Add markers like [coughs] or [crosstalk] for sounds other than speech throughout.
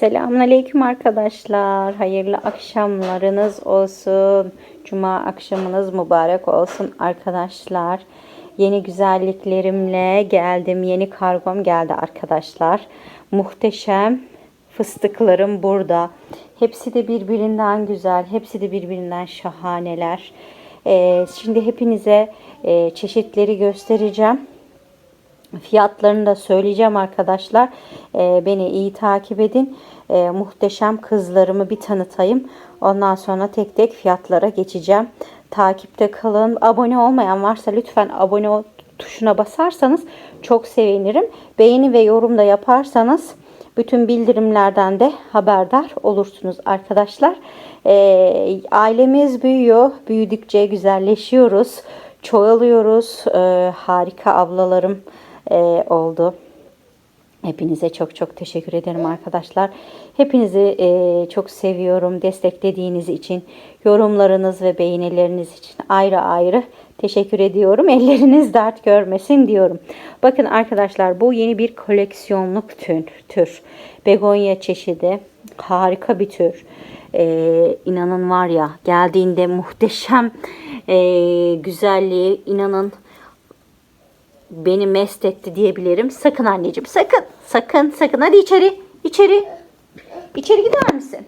Selamünaleyküm arkadaşlar. Hayırlı akşamlarınız olsun. Cuma akşamınız mübarek olsun arkadaşlar. Yeni güzelliklerimle geldim. Yeni kargom geldi arkadaşlar. Muhteşem fıstıklarım burada. Hepsi de birbirinden güzel. Hepsi de birbirinden şahaneler. Ee, şimdi hepinize e, çeşitleri göstereceğim. Fiyatlarını da söyleyeceğim arkadaşlar. Ee, beni iyi takip edin. Ee, muhteşem kızlarımı bir tanıtayım. Ondan sonra tek tek fiyatlara geçeceğim. Takipte kalın. Abone olmayan varsa lütfen abone ol tuşuna basarsanız çok sevinirim. Beğeni ve yorum da yaparsanız bütün bildirimlerden de haberdar olursunuz arkadaşlar. Ee, ailemiz büyüyor. Büyüdükçe güzelleşiyoruz. Çoğalıyoruz. Ee, harika ablalarım e, oldu. Hepinize çok çok teşekkür ederim arkadaşlar. Hepinizi e, çok seviyorum desteklediğiniz için, yorumlarınız ve beğenileriniz için ayrı ayrı teşekkür ediyorum. [laughs] Elleriniz dert görmesin diyorum. Bakın arkadaşlar bu yeni bir koleksiyonluk tür. tür. Begonya çeşidi. Harika bir tür. E, inanın var ya geldiğinde muhteşem e, güzelliği inanın beni mest etti diyebilirim. Sakın anneciğim sakın sakın sakın hadi içeri içeri içeri gider misin?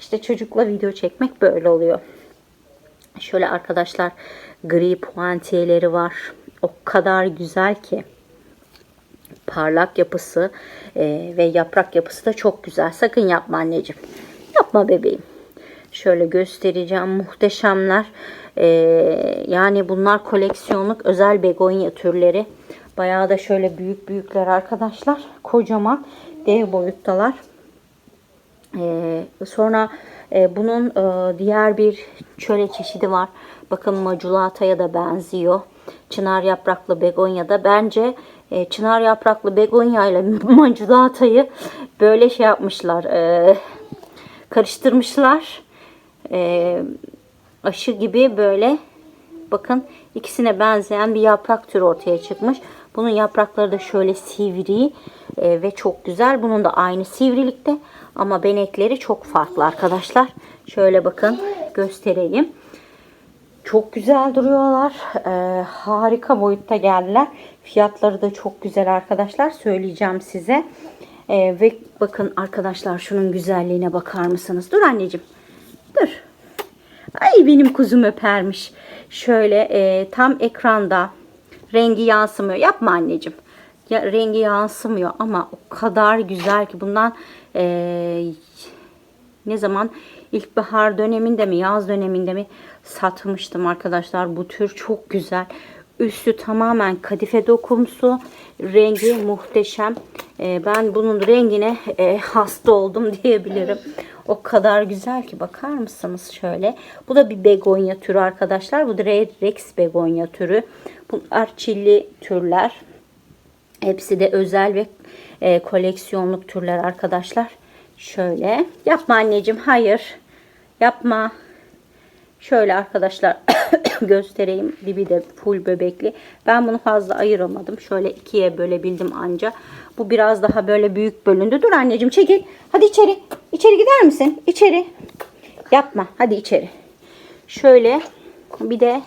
İşte çocukla video çekmek böyle oluyor. Şöyle arkadaşlar gri puantiyeleri var. O kadar güzel ki. Parlak yapısı e, ve yaprak yapısı da çok güzel. Sakın yapma anneciğim. Yapma bebeğim. Şöyle göstereceğim. Muhteşemler. Ee, yani bunlar koleksiyonluk özel begonya türleri. Bayağı da şöyle büyük büyükler arkadaşlar. Kocaman dev boyuttalar. Ee, sonra e, bunun e, diğer bir çöre çeşidi var. Bakın maculataya da benziyor. Çınar yapraklı begonya da bence e, çınar yapraklı begonya ile [laughs] maculatayı böyle şey yapmışlar. E, karıştırmışlar. E, aşı gibi böyle bakın ikisine benzeyen bir yaprak türü ortaya çıkmış. Bunun yaprakları da şöyle sivri e, ve çok güzel. Bunun da aynı sivrilikte ama benekleri çok farklı arkadaşlar. Şöyle bakın göstereyim. Çok güzel duruyorlar. E, harika boyutta geldiler. Fiyatları da çok güzel arkadaşlar. Söyleyeceğim size. E, ve bakın arkadaşlar şunun güzelliğine bakar mısınız? Dur anneciğim. Dur. Ay benim kuzum öpermiş. Şöyle e, tam ekranda rengi yansımıyor. Yapma anneciğim. Ya, rengi yansımıyor ama o kadar güzel ki bundan e, ne zaman ilkbahar döneminde mi yaz döneminde mi satmıştım arkadaşlar. Bu tür çok güzel. Üstü tamamen kadife dokumsu. Rengi muhteşem. E, ben bunun rengine e, hasta oldum [laughs] diyebilirim. O kadar güzel ki bakar mısınız şöyle. Bu da bir begonya türü arkadaşlar. Bu da Rex begonya türü. Bunlar çilli türler. Hepsi de özel ve e, koleksiyonluk türler arkadaşlar. Şöyle. Yapma anneciğim. Hayır. Yapma. Şöyle arkadaşlar [coughs] göstereyim. Dibi de full bebekli. Ben bunu fazla ayıramadım. Şöyle ikiye bölebildim anca. Bu biraz daha böyle büyük bölündü. Dur anneciğim çekil. Hadi içeri. İçeri gider misin? İçeri. Yapma. Hadi içeri. Şöyle bir de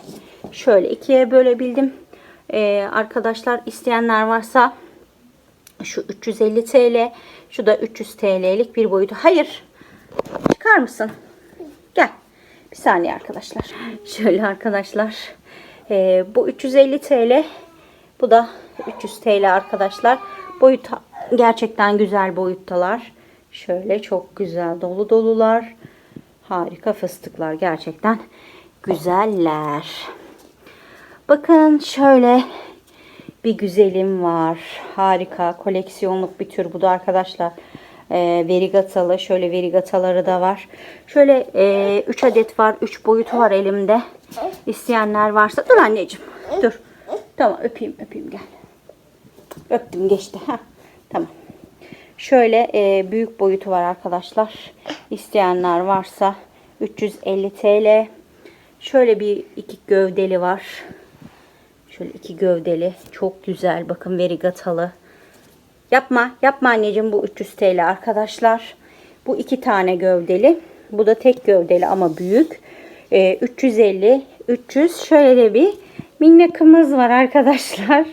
şöyle ikiye bölebildim. Ee, arkadaşlar isteyenler varsa şu 350 TL. Şu da 300 TL'lik bir boyutu. Hayır. Çıkar mısın? Gel. Bir saniye arkadaşlar. [laughs] Şöyle arkadaşlar. E, bu 350 TL. Bu da 300 TL arkadaşlar. Boyut gerçekten güzel boyuttalar. Şöyle çok güzel dolu dolular. Harika fıstıklar gerçekten güzeller. Bakın şöyle bir güzelim var. Harika koleksiyonluk bir tür bu da arkadaşlar. E, verigatalı. Şöyle verigataları da var. Şöyle 3 e, adet var. 3 boyutu var elimde. İsteyenler varsa. Dur anneciğim. Dur. Tamam öpeyim öpeyim gel. Öptüm geçti. ha Tamam. Şöyle e, büyük boyutu var arkadaşlar. İsteyenler varsa 350 TL. Şöyle bir iki gövdeli var. Şöyle iki gövdeli. Çok güzel. Bakın verigatalı. Yapma, yapma anneciğim bu 300 TL arkadaşlar. Bu iki tane gövdeli. Bu da tek gövdeli ama büyük. Ee, 350, 300. Şöyle de bir minnakımız var arkadaşlar.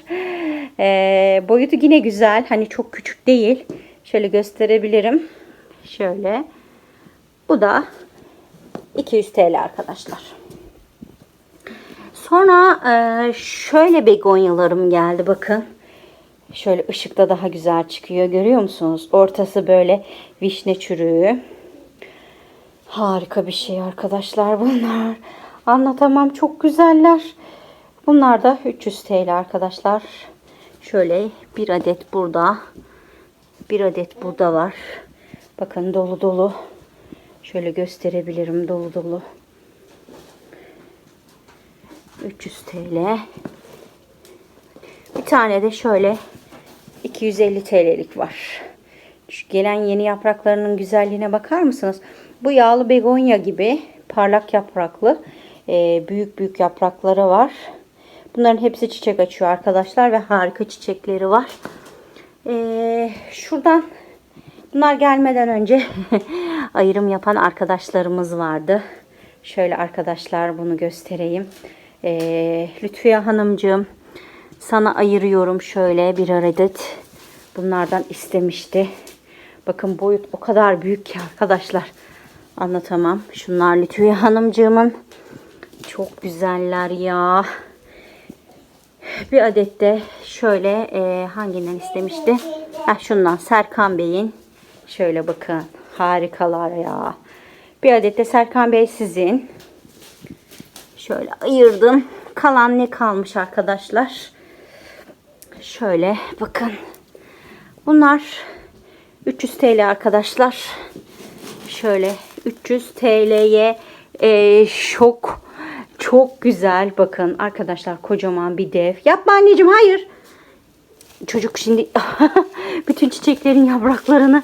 Ee, boyutu yine güzel. Hani çok küçük değil. Şöyle gösterebilirim. Şöyle. Bu da 200 TL arkadaşlar. Sonra e, şöyle begonyalarım geldi bakın. Şöyle ışıkta daha güzel çıkıyor. Görüyor musunuz? Ortası böyle vişne çürüğü. Harika bir şey arkadaşlar bunlar. Anlatamam çok güzeller. Bunlar da 300 TL arkadaşlar. Şöyle bir adet burada. Bir adet burada var. Bakın dolu dolu. Şöyle gösterebilirim dolu dolu. 300 TL. Bir tane de şöyle 250 TL'lik var. Şu gelen yeni yapraklarının güzelliğine bakar mısınız? Bu yağlı begonya gibi parlak yapraklı e, büyük büyük yaprakları var. Bunların hepsi çiçek açıyor arkadaşlar ve harika çiçekleri var. E, şuradan bunlar gelmeden önce [laughs] ayrım yapan arkadaşlarımız vardı. Şöyle arkadaşlar bunu göstereyim. E, Lütfiye Hanımcığım sana ayırıyorum şöyle bir adet. Bunlardan istemişti. Bakın boyut o kadar büyük ki arkadaşlar. Anlatamam. Şunlar Lütfiye Hanımcığımın. Çok güzeller ya. Bir adet de şöyle e, hanginden istemişti? Heh, şundan Serkan Bey'in. Şöyle bakın. Harikalar ya. Bir adet de Serkan Bey sizin. Şöyle ayırdım. Kalan ne kalmış arkadaşlar? Şöyle bakın. Bunlar 300 TL arkadaşlar. Şöyle 300 TL'ye e, şok çok güzel bakın arkadaşlar kocaman bir dev. Yapma anneciğim hayır. Çocuk şimdi [laughs] bütün çiçeklerin yapraklarını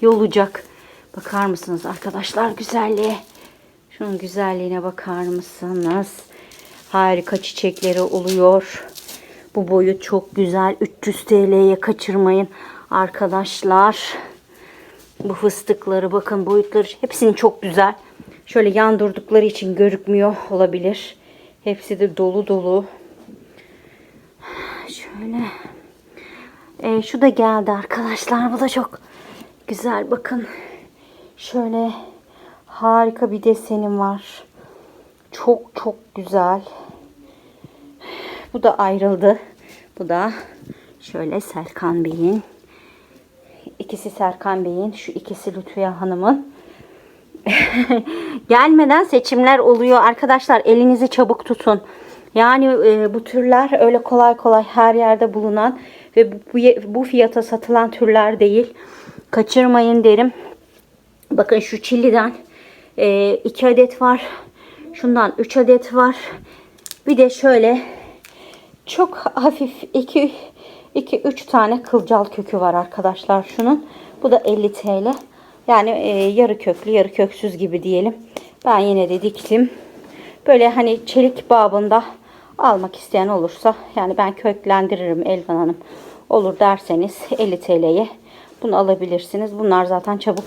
yolacak. Bakar mısınız arkadaşlar güzelliğe? Şunun güzelliğine bakar mısınız? Harika çiçekleri oluyor. Bu boyut çok güzel. 300 TL'ye kaçırmayın arkadaşlar. Bu fıstıkları bakın boyutları hepsinin çok güzel. Şöyle yan durdukları için görükmüyor olabilir. Hepsi de dolu dolu. Şöyle. Ee, şu da geldi arkadaşlar. Bu da çok güzel. Bakın. Şöyle harika bir desenim var. Çok çok güzel. Bu da ayrıldı. Bu da şöyle Serkan Bey'in. İkisi Serkan Bey'in. Şu ikisi Lütfiye Hanım'ın. [laughs] Gelmeden seçimler oluyor. Arkadaşlar elinizi çabuk tutun. Yani e, bu türler öyle kolay kolay her yerde bulunan ve bu, bu, fiyata satılan türler değil. Kaçırmayın derim. Bakın şu çilliden 2 adet var. Şundan 3 adet var. Bir de şöyle çok hafif 2 2 3 tane kılcal kökü var arkadaşlar şunun. Bu da 50 TL. Yani e, yarı köklü, yarı köksüz gibi diyelim. Ben yine de diktim. Böyle hani çelik babında almak isteyen olursa yani ben köklendiririm Elvan Hanım. Olur derseniz 50 TL'ye bunu alabilirsiniz. Bunlar zaten çabuk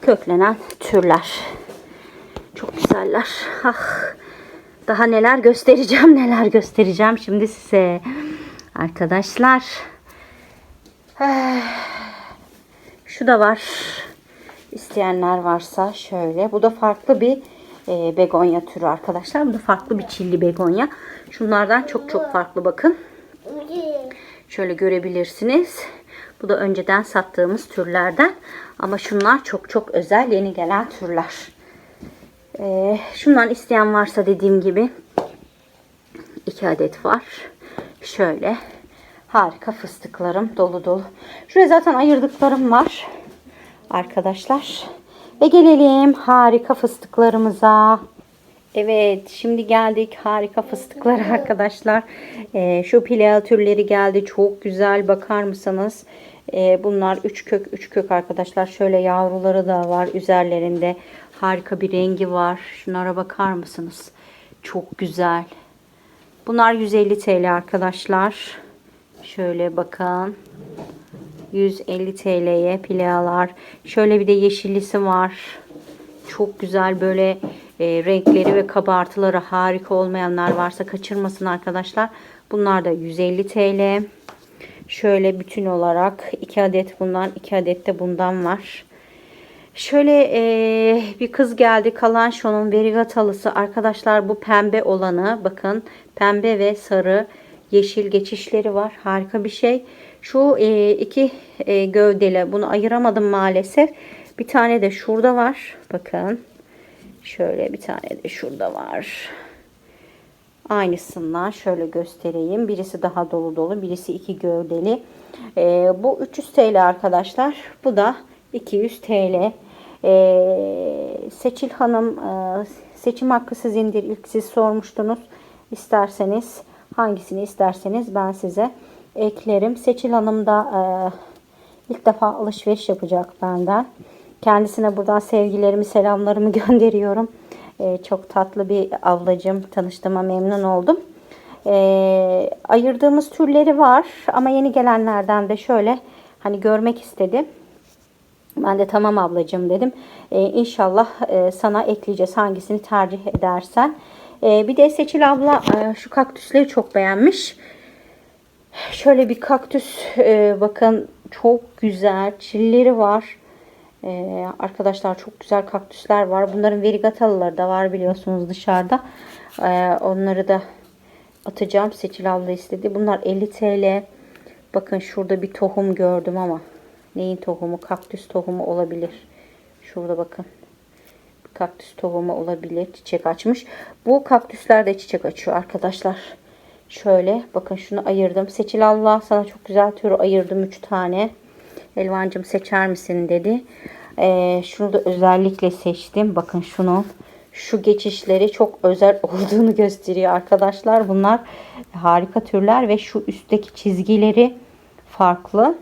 köklenen türler. Çok güzeller. Ah. Daha neler göstereceğim, [laughs] neler göstereceğim şimdi size. Arkadaşlar. [sighs] Şu da var. İsteyenler varsa şöyle. Bu da farklı bir e, begonya türü arkadaşlar. Bu da farklı bir çilli begonya. Şunlardan çok çok farklı bakın. Şöyle görebilirsiniz. Bu da önceden sattığımız türlerden. Ama şunlar çok çok özel yeni gelen türler. Ee, şundan isteyen varsa dediğim gibi iki adet var. Şöyle harika fıstıklarım dolu dolu. Şuraya zaten ayırdıklarım var arkadaşlar. Ve gelelim harika fıstıklarımıza. Evet şimdi geldik harika fıstıklar [laughs] arkadaşlar. Ee, şu pilea türleri geldi. Çok güzel bakar mısınız? Ee, bunlar 3 kök 3 kök arkadaşlar. Şöyle yavruları da var üzerlerinde. Harika bir rengi var. Şunlara bakar mısınız? Çok güzel. Bunlar 150 TL arkadaşlar. Şöyle bakın. 150 TL'ye playalar. Şöyle bir de yeşillisi var. Çok güzel böyle e, renkleri ve kabartıları harika olmayanlar varsa kaçırmasın arkadaşlar. Bunlar da 150 TL. Şöyle bütün olarak 2 adet bundan 2 adet de bundan var. Şöyle e, bir kız geldi. Kalanşo'nun verigatalısı. Arkadaşlar bu pembe olanı. Bakın pembe ve sarı yeşil geçişleri var. Harika bir şey. Şu e, iki e, gövdeli. Bunu ayıramadım maalesef. Bir tane de şurada var. Bakın. Şöyle bir tane de şurada var. Aynısından şöyle göstereyim. Birisi daha dolu dolu. Birisi iki gövdeli. Ee, bu 300 TL arkadaşlar. Bu da 200 TL. Ee, Seçil Hanım e, seçim hakkı sizindir. İlk siz sormuştunuz. İsterseniz hangisini isterseniz ben size eklerim. Seçil Hanım da e, ilk defa alışveriş yapacak benden. Kendisine buradan sevgilerimi, selamlarımı [laughs] gönderiyorum. Ee, çok tatlı bir ablacığım. Tanıştığıma memnun oldum. Ayırdığımız türleri var ama yeni gelenlerden de şöyle hani görmek istedim. Ben de tamam ablacığım dedim. Ee, inşallah e, sana ekleyeceğiz hangisini tercih edersen. Ee, bir de Seçil abla e, şu kaktüsleri çok beğenmiş. Şöyle bir kaktüs e, bakın çok güzel çilleri var. Ee, arkadaşlar çok güzel kaktüsler var. Bunların verigatalıları da var biliyorsunuz dışarıda. Ee, onları da atacağım. Seçil abla istedi. Bunlar 50 TL. Bakın şurada bir tohum gördüm ama neyin tohumu? Kaktüs tohumu olabilir. Şurada bakın. Kaktüs tohumu olabilir. Çiçek açmış. Bu kaktüsler de çiçek açıyor arkadaşlar. Şöyle bakın şunu ayırdım. Seçil Allah sana çok güzel türü ayırdım 3 tane. Elvancım seçer misin dedi. Ee, şunu da özellikle seçtim. Bakın şunu. Şu geçişleri çok özel [laughs] olduğunu gösteriyor arkadaşlar. Bunlar harika türler ve şu üstteki çizgileri farklı.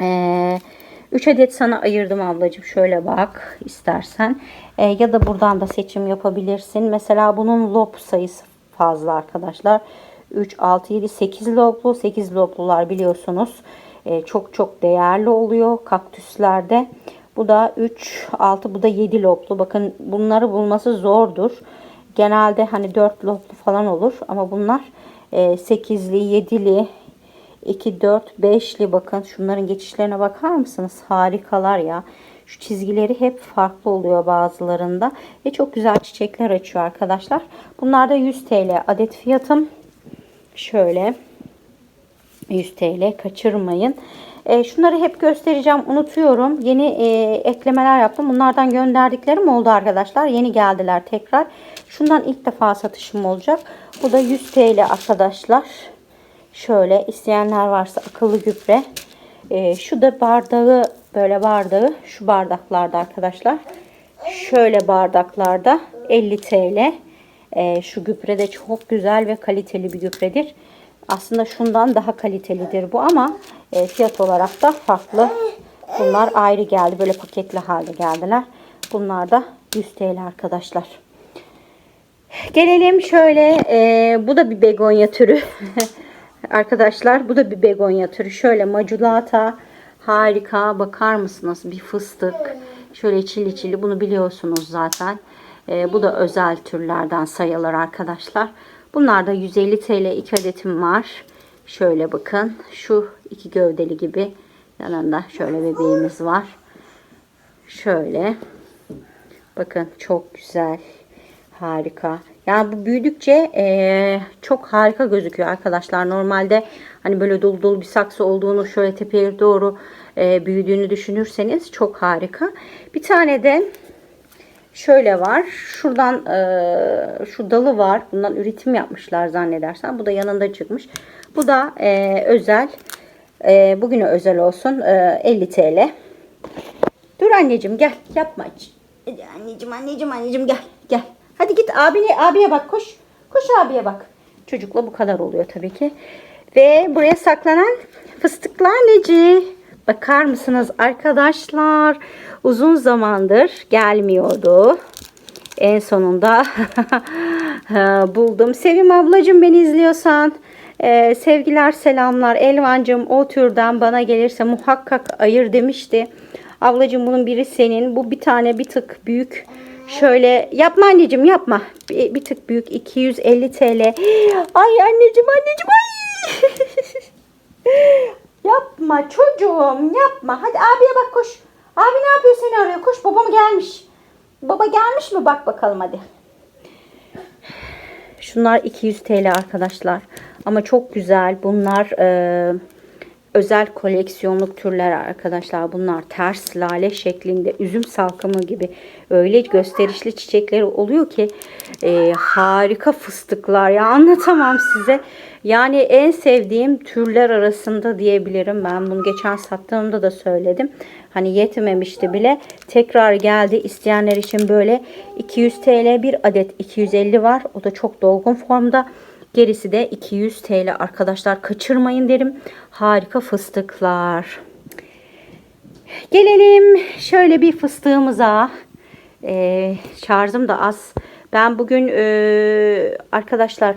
Ee, 3 adet sana ayırdım ablacığım. Şöyle bak istersen. Ee, ya da buradan da seçim yapabilirsin. Mesela bunun lob sayısı fazla arkadaşlar. 3, 6, 7, 8 loblu. 8 loblular biliyorsunuz. Ee, çok çok değerli oluyor kaktüslerde. Bu da 3, 6, bu da 7 loblu. Bakın bunları bulması zordur. Genelde hani 4 loblu falan olur. Ama bunlar e, 8'li, 7'li, 2, 4, 5'li bakın şunların geçişlerine bakar mısınız? Harikalar ya. Şu çizgileri hep farklı oluyor bazılarında. Ve çok güzel çiçekler açıyor arkadaşlar. Bunlar da 100 TL adet fiyatım. Şöyle 100 TL kaçırmayın. E, şunları hep göstereceğim unutuyorum. Yeni e, eklemeler yaptım. Bunlardan gönderdiklerim oldu arkadaşlar. Yeni geldiler tekrar. Şundan ilk defa satışım olacak. Bu da 100 TL arkadaşlar. Şöyle isteyenler varsa akıllı gübre. E, şu da bardağı böyle bardağı şu bardaklarda arkadaşlar. Şöyle bardaklarda 50 TL. E, şu gübre de çok güzel ve kaliteli bir gübredir. Aslında şundan daha kalitelidir bu ama e, fiyat olarak da farklı. Bunlar ayrı geldi. Böyle paketli halde geldiler. Bunlar da 100 TL arkadaşlar. Gelelim şöyle. E, bu da bir begonya türü. [laughs] arkadaşlar bu da bir begonya türü. Şöyle maculata harika. Bakar mısınız? Bir fıstık. Şöyle çili çili. Bunu biliyorsunuz zaten. E, bu da özel türlerden sayılır arkadaşlar. Bunlar da 150 TL 2 adetim var. Şöyle bakın. Şu iki gövdeli gibi. Yanında şöyle bebeğimiz var. Şöyle. Bakın çok güzel. Harika. Yani bu büyüdükçe e, çok harika gözüküyor arkadaşlar. Normalde hani böyle dolu dolu bir saksı olduğunu şöyle tepeye doğru e, büyüdüğünü düşünürseniz çok harika. Bir tane de şöyle var. Şuradan e, şu dalı var. Bundan üretim yapmışlar zannedersen. Bu da yanında çıkmış. Bu da e, özel. E, bugüne özel olsun. E, 50 TL. Dur anneciğim gel. Yapma. Anneciğim anneciğim anneciğim gel. Gel. Hadi git abine, abiye bak koş. Koş abiye bak. Çocukla bu kadar oluyor tabii ki. Ve buraya saklanan fıstıklar neci? Bakar mısınız arkadaşlar? Uzun zamandır gelmiyordu. En sonunda [laughs] buldum. Sevim ablacığım beni izliyorsan Ee, sevgiler selamlar. Elvancığım o türden bana gelirse muhakkak ayır demişti. Ablacığım bunun biri senin. Bu bir tane bir tık büyük. Şöyle yapma anneciğim yapma. Bir, bir tık büyük 250 TL. Ay anneciğim anneciğim ay. [laughs] yapma çocuğum yapma. Hadi abiye bak koş. Abi ne yapıyor seni arıyor. Koş babam gelmiş. Baba gelmiş mi bak bakalım hadi. Şunlar 200 TL arkadaşlar. Ama çok güzel. Bunlar e, özel koleksiyonluk türler arkadaşlar. Bunlar ters lale şeklinde üzüm salkımı gibi öyle gösterişli çiçekleri oluyor ki e, harika fıstıklar ya anlatamam size. Yani en sevdiğim türler arasında diyebilirim. Ben bunu geçen sattığımda da söyledim. Hani yetmemişti bile. Tekrar geldi. İsteyenler için böyle 200 TL bir adet 250 var. O da çok dolgun formda. Gerisi de 200 TL arkadaşlar. Kaçırmayın derim. Harika fıstıklar. Gelelim şöyle bir fıstığımıza. Ee, şarjım da az. Ben bugün ee, arkadaşlar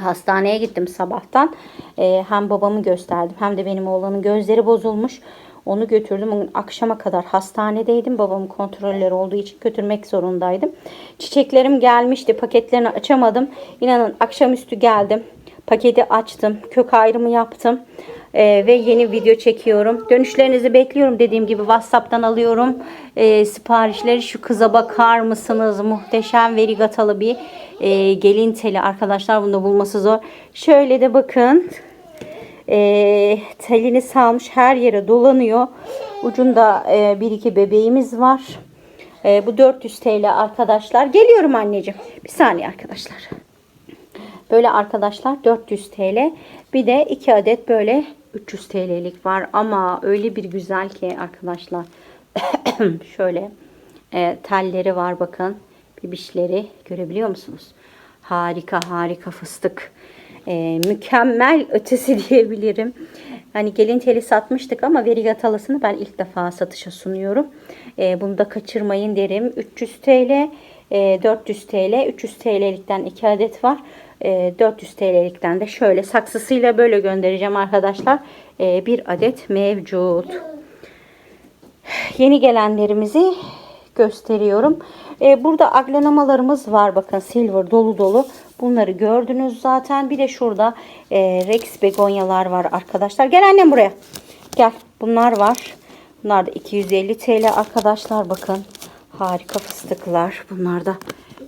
hastaneye gittim sabahtan. Ee, hem babamı gösterdim hem de benim oğlanın gözleri bozulmuş. Onu götürdüm. Akşama kadar hastanedeydim. Babamın kontrolleri olduğu için götürmek zorundaydım. Çiçeklerim gelmişti. Paketlerini açamadım. İnanın akşamüstü geldim. Paketi açtım. Kök ayrımı yaptım. Ee, ve yeni video çekiyorum. Dönüşlerinizi bekliyorum. Dediğim gibi WhatsApp'tan alıyorum. Ee, siparişleri şu kıza bakar mısınız? Muhteşem verigatalı bir e, gelin teli arkadaşlar. Bunu bulması zor. Şöyle de bakın e, telini salmış her yere dolanıyor. Ucunda e, bir iki bebeğimiz var. E, bu 400 TL arkadaşlar. Geliyorum anneciğim. Bir saniye arkadaşlar. Böyle arkadaşlar 400 TL. Bir de 2 adet böyle 300 TL'lik var. Ama öyle bir güzel ki arkadaşlar. [coughs] Şöyle e, telleri var bakın. Bibişleri görebiliyor musunuz? Harika harika fıstık. E, mükemmel ötesi [laughs] diyebilirim. Hani gelin teli satmıştık ama verigatalısını ben ilk defa satışa sunuyorum. E, bunu da kaçırmayın derim. 300 TL, e, 400 TL, 300 TL'likten 2 adet var. E, 400 TL'likten de şöyle saksısıyla böyle göndereceğim arkadaşlar. E, bir adet mevcut. Yeni gelenlerimizi gösteriyorum. E, burada aglanamalarımız var. Bakın silver dolu dolu. Bunları gördünüz zaten. Bir de şurada e, Rex begonyalar var arkadaşlar. Gel annem buraya. Gel. Bunlar var. Bunlar da 250 TL arkadaşlar. Bakın. Harika fıstıklar. Bunlar da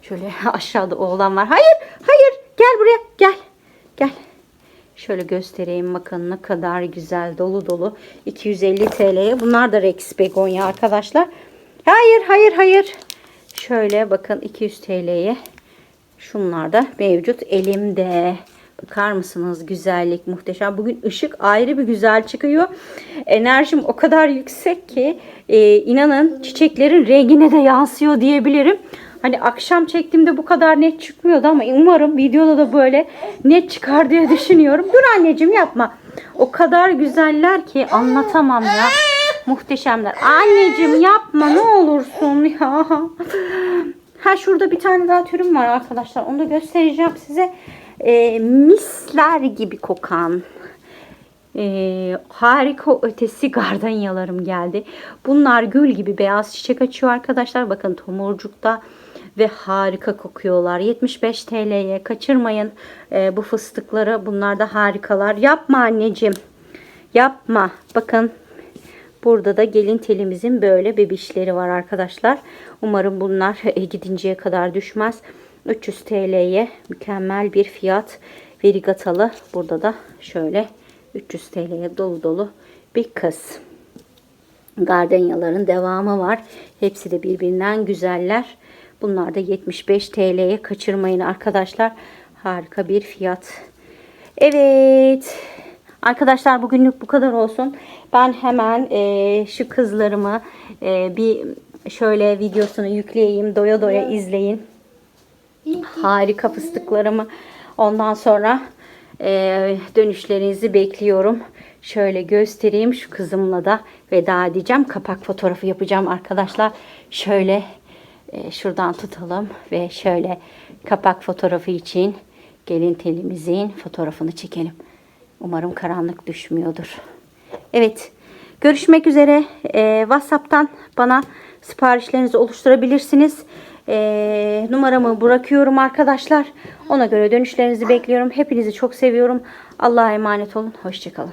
şöyle [laughs] aşağıda oğlan var. Hayır. Hayır. Gel buraya. Gel. Gel. Şöyle göstereyim bakın ne kadar güzel dolu dolu 250 TL'ye. Bunlar da Rex begonya arkadaşlar. Hayır hayır hayır. Şöyle bakın 200 TL'ye. Şunlar da mevcut elimde. Bakar mısınız güzellik muhteşem. Bugün ışık ayrı bir güzel çıkıyor. Enerjim o kadar yüksek ki e, inanın çiçeklerin rengine de yansıyor diyebilirim. Hani akşam çektiğimde bu kadar net çıkmıyordu ama umarım videoda da böyle net çıkar diye düşünüyorum. Dur anneciğim yapma. O kadar güzeller ki anlatamam ya. Muhteşemler. Anneciğim yapma ne olursun ya. Ha şurada bir tane daha türüm var arkadaşlar. Onu da göstereceğim size. Ee, misler gibi kokan ee, harika ötesi gardanyalarım geldi. Bunlar gül gibi beyaz çiçek açıyor arkadaşlar. Bakın tomurcukta ve harika kokuyorlar. 75 TL'ye kaçırmayın ee, bu fıstıkları. Bunlar da harikalar. Yapma anneciğim. Yapma. Bakın Burada da gelin telimizin böyle bebişleri var arkadaşlar. Umarım bunlar [laughs] gidinceye kadar düşmez. 300 TL'ye mükemmel bir fiyat. Verigatalı. Burada da şöyle 300 TL'ye dolu dolu bir kız. Gardenyaların devamı var. Hepsi de birbirinden güzeller. Bunlar da 75 TL'ye kaçırmayın arkadaşlar. Harika bir fiyat. Evet. Arkadaşlar bugünlük bu kadar olsun. Ben hemen e, şu kızlarımı e, bir şöyle videosunu yükleyeyim. Doya doya izleyin. Harika fıstıklarımı. Ondan sonra e, dönüşlerinizi bekliyorum. Şöyle göstereyim. Şu kızımla da veda edeceğim. Kapak fotoğrafı yapacağım arkadaşlar. Şöyle e, şuradan tutalım ve şöyle kapak fotoğrafı için gelin telimizin fotoğrafını çekelim. Umarım karanlık düşmüyordur. Evet. Görüşmek üzere. Ee, WhatsApp'tan bana siparişlerinizi oluşturabilirsiniz. Ee, numaramı bırakıyorum arkadaşlar. Ona göre dönüşlerinizi bekliyorum. Hepinizi çok seviyorum. Allah'a emanet olun. Hoşçakalın.